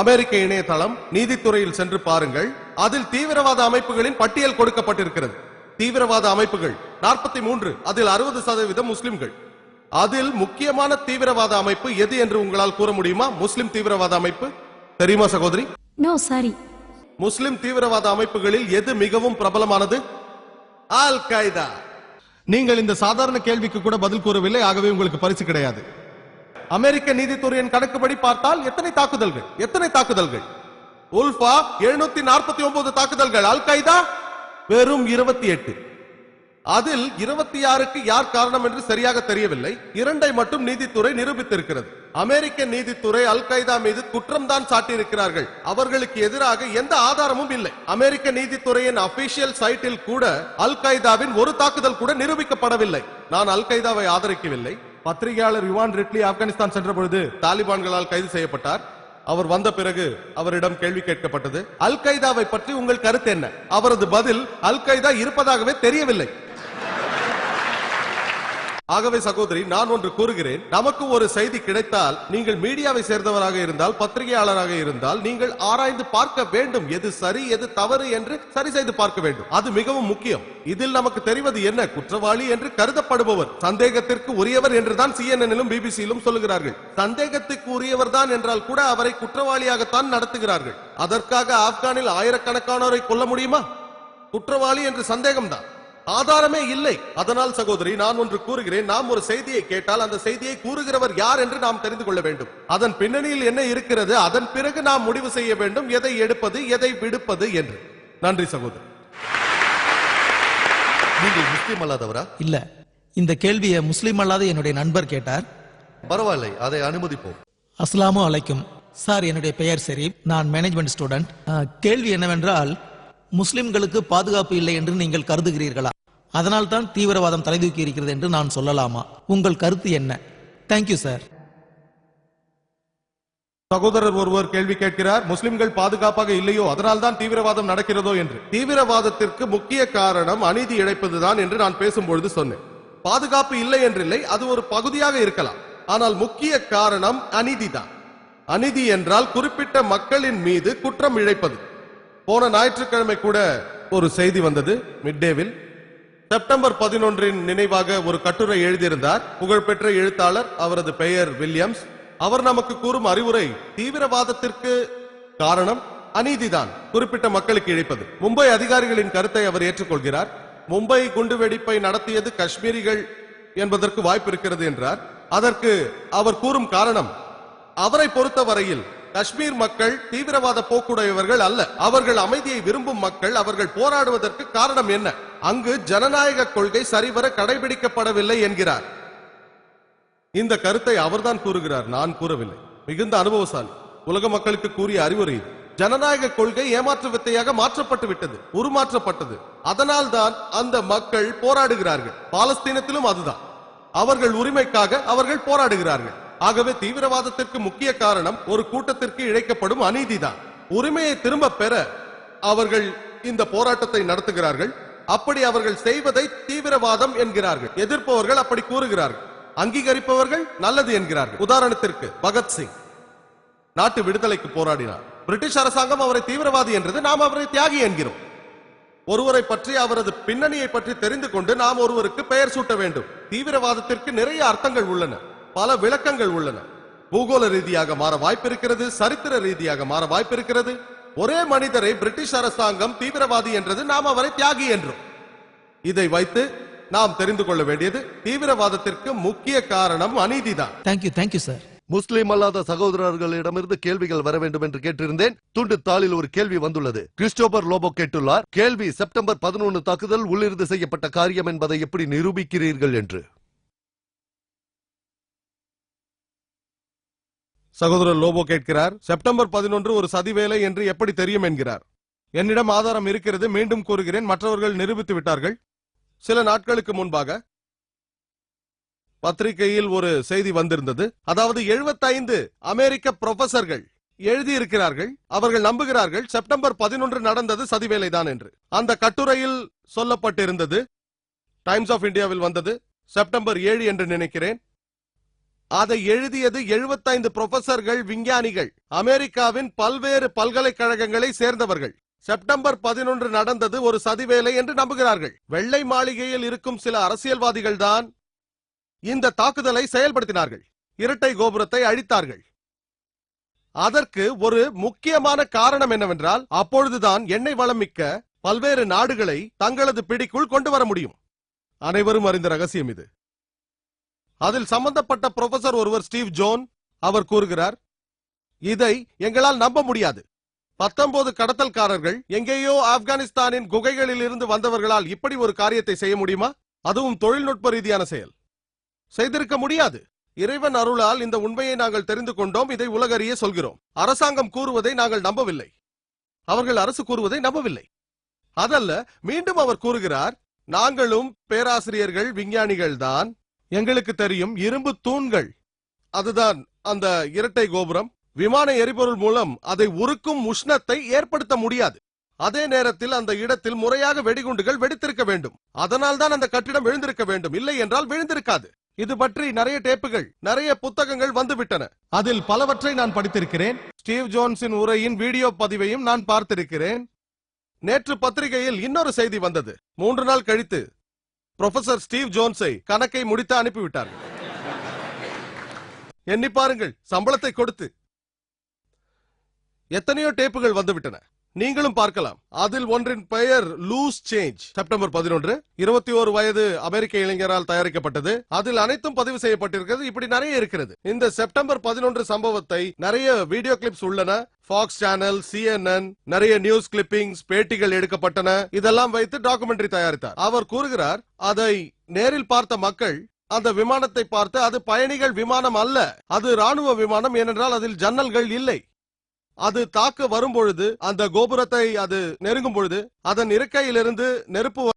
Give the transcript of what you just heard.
அமெரிக்க இணையதளம் நீதித்துறையில் சென்று பாருங்கள். அதில் தீவிரவாத அமைப்புகளின் பட்டியல் கொடுக்கப்பட்டிருக்கிறது. தீவிரவாத அமைப்புகள் நாற்பத்தி மூன்று அதில் அறுபது சதவீதம் முஸ்லிம்கள். அதில் முக்கியமான தீவிரவாத அமைப்பு எது என்று உங்களால் கூற முடியுமா? முஸ்லிம் தீவிரவாத அமைப்பு? தெரியுமா சகோதரி? நோ சாரி முஸ்லிம் தீவிரவாத அமைப்புகளில் எது மிகவும் பிரபலமானது? அல் qaeda நீங்கள் இந்த சாதாரண கேள்விக்கு கூட பதில் கூறவில்லை. ஆகவே உங்களுக்கு பரிசு கிடையாது. அமெரிக்க நீதித்துறையின் கணக்குப்படி பார்த்தால் எத்தனை தாக்குதல்கள்? எத்தனை தாக்குதல்கள்? உல்ஃபா எழுநூத்தி நாற்பத்தி ஒன்பது தாக்குதல்கள். அல் கைதா வெறும் இருபத்தி எட்டு அதில் இருபத்தி ஆறுக்கு யார் காரணம் என்று சரியாக தெரியவில்லை. இரண்டை மட்டும் நீதித்துறை நிரூபித்திருக்கிறது. அமெரிக்க நீதித்துறை அல் கைதா மீது குற்றம் தான் சாட்டியிருக்கிறார்கள். அவர்களுக்கு எதிராக எந்த ஆதாரமும் இல்லை. அமெரிக்க நீதித்துறையின் அபிஷியல் சைட்டில் கூட அல் கைதாவின் ஒரு தாக்குதல் கூட நிரூபிக்கப்படவில்லை. நான் அல் கைதாவை ஆதரிக்கவில்லை. பத்திரிகையாளர் யுவான் ரிட்லி ஆப்கானிஸ்தான் சென்ற பொழுது தாலிபான்களால் கைது செய்யப்பட்டார். அவர் வந்த பிறகு அவரிடம் கேள்வி கேட்கப்பட்டது. அல் கைதாவை பற்றி உங்கள் கருத்து என்ன? அவரது பதில் அல் கைதா இருப்பதாகவே தெரியவில்லை. ஆகவே சகோதரி நான் ஒன்று கூறுகிறேன். நமக்கு ஒரு செய்தி கிடைத்தால் நீங்கள் மீடியாவை சேர்ந்தவராக இருந்தால் பத்திரிகையாளராக இருந்தால் நீங்கள் ஆராய்ந்து பார்க்க வேண்டும் எது சரி எது தவறு என்று சரி செய்து பார்க்க வேண்டும். அது மிகவும் முக்கியம். இதில் நமக்கு தெரிவது என்ன? குற்றவாளி என்று கருதப்படுபவர் சந்தேகத்திற்கு உரியவர் என்றுதான் சிஎன்எனிலும் பிபிசியிலும் சொல்லுகிறார்கள். சந்தேகத்துக்கு உரியவர் தான் என்றால் கூட அவரை குற்றவாளியாகத்தான் நடத்துகிறார்கள். அதற்காக ஆப்கானில் ஆயிரக்கணக்கானோரை கொல்ல முடியுமா? குற்றவாளி என்று சந்தேகம்தான். ஆதாரமே இல்லை. அதனால் சகோதரி நான் ஒன்று கூறுகிறேன். நாம் ஒரு செய்தியை கேட்டால் அந்த செய்தியை கூறுகிறவர் யார் என்று நாம் தெரிந்து கொள்ள வேண்டும். அதன் பின்னணியில் என்ன இருக்கிறது? அதன் பிறகு நாம் முடிவு செய்ய வேண்டும். எதை எடுப்பது எதை விடுப்பது என்று. நன்றி சகோதரி. நீங்கள் முஸ்லீம் அல்லாதவரா? இல்ல. இந்த கேள்வியை முஸ்லீம் அல்லாத என்னுடைய நண்பர் கேட்டார். பரவாயில்லை. அதை அனுமதிப்போம். அஸ்ஸலாமு அலைக்கும். சார் என்னுடைய பெயர் ஷெரீப் நான் மேனேஜ்மெண்ட் ஸ்டூடெண்ட் கேள்வி என்னவென்றால் முஸ்லிம்களுக்கு பாதுகாப்பு இல்லை என்று நீங்கள் கருதுகிறீர்களா? அதனால் தான் தீவிரவாதம் தலைதூக்கி இருக்கிறது என்று நான் சொல்லலாமா? உங்கள் கருத்து என்ன? தேங்க்யூ சார் சகோதரர் ஒருவர் கேள்வி கேட்கிறார் முஸ்லிம்கள் பாதுகாப்பாக இல்லையோ? அதனால் தான் தீவிரவாதம் நடக்கிறதோ என்று. தீவிரவாதத்திற்கு முக்கிய காரணம் அநீதி இழைப்பதுதான் என்று நான் பேசும்பொழுது சொன்னேன். பாதுகாப்பு இல்லை என்றில்லை அது ஒரு பகுதியாக இருக்கலாம். ஆனால் முக்கிய காரணம் அநீதிதான். அநீதி என்றால் குறிப்பிட்ட மக்களின் மீது குற்றம் இழைப்பது. போன ஞாயிற்றுக்கிழமை கூட ஒரு செய்தி வந்தது மிட்டேவில் செப்டம்பர் பதினொன்றின் நினைவாக ஒரு கட்டுரை எழுதியிருந்தார். புகழ்பெற்ற எழுத்தாளர் அவரது பெயர் வில்லியம்ஸ். அவர் நமக்கு கூறும் அறிவுரை தீவிரவாதத்திற்கு காரணம் அநீதிதான். குறிப்பிட்ட மக்களுக்கு இழைப்பது. மும்பை அதிகாரிகளின் கருத்தை அவர் ஏற்றுக்கொள்கிறார். மும்பை குண்டுவெடிப்பை நடத்தியது காஷ்மீரிகள் என்பதற்கு வாய்ப்பு இருக்கிறது என்றார். அதற்கு அவர் கூறும் காரணம் அவரை பொறுத்தவரையில் காஷ்மீர் மக்கள் தீவிரவாத போக்குடையவர்கள் அல்ல. அவர்கள் அமைதியை விரும்பும் மக்கள் அவர்கள் போராடுவதற்கு காரணம் என்ன? அங்கு ஜனநாயக கொள்கை சரிவர கடைபிடிக்கப்படவில்லை என்கிறார். இந்த கருத்தை அவர்தான் கூறுகிறார் நான் கூறவில்லை. மிகுந்த அனுபவசாலி. உலக மக்களுக்கு கூறிய அறிவுரை ஜனநாயக கொள்கை ஏமாற்று வித்தையாக மாற்றப்பட்டு விட்டது உருமாற்றப்பட்டது. அதனால் தான் அந்த மக்கள் போராடுகிறார்கள். பாலஸ்தீனத்திலும் அதுதான். அவர்கள் உரிமைக்காக அவர்கள் போராடுகிறார்கள். ஆகவே தீவிரவாதத்திற்கு முக்கிய காரணம் ஒரு கூட்டத்திற்கு இழைக்கப்படும் அநீதிதான். உரிமையை திரும்ப பெற அவர்கள் இந்த போராட்டத்தை நடத்துகிறார்கள். அப்படி அவர்கள் செய்வதை தீவிரவாதம் என்கிறார்கள். எதிர்ப்பவர்கள் அப்படி கூறுகிறார்கள். அங்கீகரிப்பவர்கள் நல்லது என்கிறார்கள். உதாரணத்திற்கு பகத்சிங் நாட்டு விடுதலைக்கு போராடினார். பிரிட்டிஷ் அரசாங்கம் அவரை தீவிரவாதி என்றது நாம் அவரை தியாகி என்கிறோம். ஒருவரை பற்றி அவரது பின்னணியை பற்றி தெரிந்து கொண்டு நாம் ஒருவருக்கு பெயர் சூட்ட வேண்டும். தீவிரவாதத்திற்கு நிறைய அர்த்தங்கள் உள்ளன. பல விளக்கங்கள் உள்ளன. பூகோள ரீதியாக மாற வாய்ப்பிருக்கிறது சரித்திர ரீதியாக மாற வாய்ப்பிருக்கிறது. ஒரே மனிதரை பிரிட்டிஷ் அரசாங்கம் தீவிரவாதி என்றது நாம் அவரை தியாகி என்றோம். இதை வைத்து நாம் தெரிந்து கொள்ள வேண்டியது தீவிரவாதத்திற்கு முக்கிய காரணம் அநீதிதான். Thank you thank you sir முஸ்லீம் அல்லாத சகோதரர்களிடமிருந்து கேள்விகள் வர வேண்டும் என்று கேட்டிருந்தேன். துண்டு தாளில் ஒரு கேள்வி வந்துள்ளது. கிறிஸ்டோபர் லோபோ கேட்டுள்ளார் கேள்வி செப்டம்பர் பதினொன்று தாக்குதல் உள்ளிருந்து செய்யப்பட்ட காரியம் என்பதை எப்படி நிரூபிக்கிறீர்கள் என்று? சகோதரர் லோபோ கேட்கிறார் செப்டம்பர் பதினொன்று ஒரு சதிவேலை என்று எப்படி தெரியும்? என்கிறார். என்னிடம் ஆதாரம் இருக்கிறது மீண்டும் கூறுகிறேன். மற்றவர்கள் நிரூபித்து விட்டார்கள். சில நாட்களுக்கு முன்பாக பத்திரிகையில் ஒரு செய்தி வந்திருந்தது. அதாவது 75 அமெரிக்க ப்ரொஃபசர்கள் எழுதியிருக்கிறார்கள். அவர்கள் நம்புகிறார்கள் செப்டம்பர் பதினொன்று நடந்தது சதிவேலைதான் என்று. அந்த கட்டுரையில் சொல்லப்பட்டிருந்தது டைம்ஸ் ஆஃப் இந்தியாவில் வந்தது. செப்டம்பர் ஏழு என்று நினைக்கிறேன். அதை எழுதியது 75 புரொஃபசர்கள் விஞ்ஞானிகள். அமெரிக்காவின் பல்வேறு பல்கலைக்கழகங்களை சேர்ந்தவர்கள். செப்டம்பர் பதினொன்று நடந்தது ஒரு சதிவேலை என்று நம்புகிறார்கள். வெள்ளை மாளிகையில் இருக்கும் சில அரசியல்வாதிகள் தான் இந்த தாக்குதலை செயல்படுத்தினார்கள். இரட்டை கோபுரத்தை அழித்தார்கள். அதற்கு ஒரு முக்கியமான காரணம் என்னவென்றால் அப்பொழுதுதான் எண்ணெய் வளம் மிக்க பல்வேறு நாடுகளை தங்களது பிடிக்குள் கொண்டு வர முடியும். அனைவரும் அறிந்த ரகசியம் இது. அதில் சம்பந்தப்பட்ட புரொஃபசர் ஒருவர் ஸ்டீவ் ஜோன் அவர் கூறுகிறார் இதை எங்களால் நம்ப முடியாது. பத்தொன்பது கடத்தல்காரர்கள் எங்கேயோ ஆப்கானிஸ்தானின் குகைகளில் இருந்து வந்தவர்களால் இப்படி ஒரு காரியத்தை செய்ய முடியுமா? அதுவும் தொழில்நுட்ப ரீதியான செயல். செய்திருக்க முடியாது. இறைவன் அருளால் இந்த உண்மையை நாங்கள் தெரிந்து கொண்டோம். இதை உலகறிய சொல்கிறோம். அரசாங்கம் கூறுவதை நாங்கள் நம்பவில்லை. அவர்கள் அரசு கூறுவதை நம்பவில்லை. அதல்ல மீண்டும் அவர் கூறுகிறார் நாங்களும் பேராசிரியர்கள் விஞ்ஞானிகள் தான் எங்களுக்கு தெரியும் இரும்பு தூண்கள். அதுதான் அந்த இரட்டை கோபுரம். விமான எரிபொருள் மூலம் அதை உருக்கும் உஷ்ணத்தை ஏற்படுத்த முடியாது. அதே நேரத்தில் அந்த இடத்தில் முறையாக வெடிகுண்டுகள் வெடித்திருக்க வேண்டும். அதனால் தான் அந்த கட்டிடம் விழுந்திருக்க வேண்டும். இல்லை என்றால் விழுந்திருக்காது. இது பற்றி நிறைய டேப்புகள் நிறைய புத்தகங்கள் வந்துவிட்டன. அதில் பலவற்றை நான் படித்திருக்கிறேன். ஸ்டீவ் ஜோன்ஸின் உரையின் வீடியோ பதிவையும் நான் பார்த்திருக்கிறேன். நேற்று பத்திரிகையில் இன்னொரு செய்தி வந்தது. மூன்று நாள் கழித்து ப்ரொஃபசர் ஸ்டீவ் ஜோன்ஸை கணக்கை முடித்து அனுப்பிவிட்டார்கள் எண்ணி பாருங்கள் சம்பளத்தை கொடுத்து. எத்தனையோ டேப்புகள் வந்துவிட்டன. நீங்களும் பார்க்கலாம். அதில் ஒன்றின் பெயர் லூஸ் சேஞ்ச் செப்டம்பர் பதினொன்று இருபத்தி ஒரு வயது அமெரிக்க இளைஞரால் தயாரிக்கப்பட்டது. அதில் அனைத்தும் பதிவு செய்யப்பட்டிருக்கிறது. இப்படி நிறைய இருக்கிறது. இந்த செப்டம்பர் பதினொன்று சம்பவத்தை நிறைய வீடியோ கிளிப்ஸ் உள்ளன. ஃபாக்ஸ் சேனல் சிஎன்என் நிறைய நியூஸ் கிளிப்பிங்ஸ் பேட்டிகள் எடுக்கப்பட்டன. இதெல்லாம் வைத்து டாக்குமெண்ட்ரி தயாரித்தார். அவர் கூறுகிறார் அதை நேரில் பார்த்த மக்கள் அந்த விமானத்தை பார்த்து அது பயணிகள் விமானம் அல்ல. அது ராணுவ விமானம். ஏனென்றால் அதில் ஜன்னல்கள் இல்லை. அது தாக்க வரும்பொழுது அந்த கோபுரத்தை அது நெருங்கும் பொழுது அதன் இருக்கையிலிருந்து நெருப்பு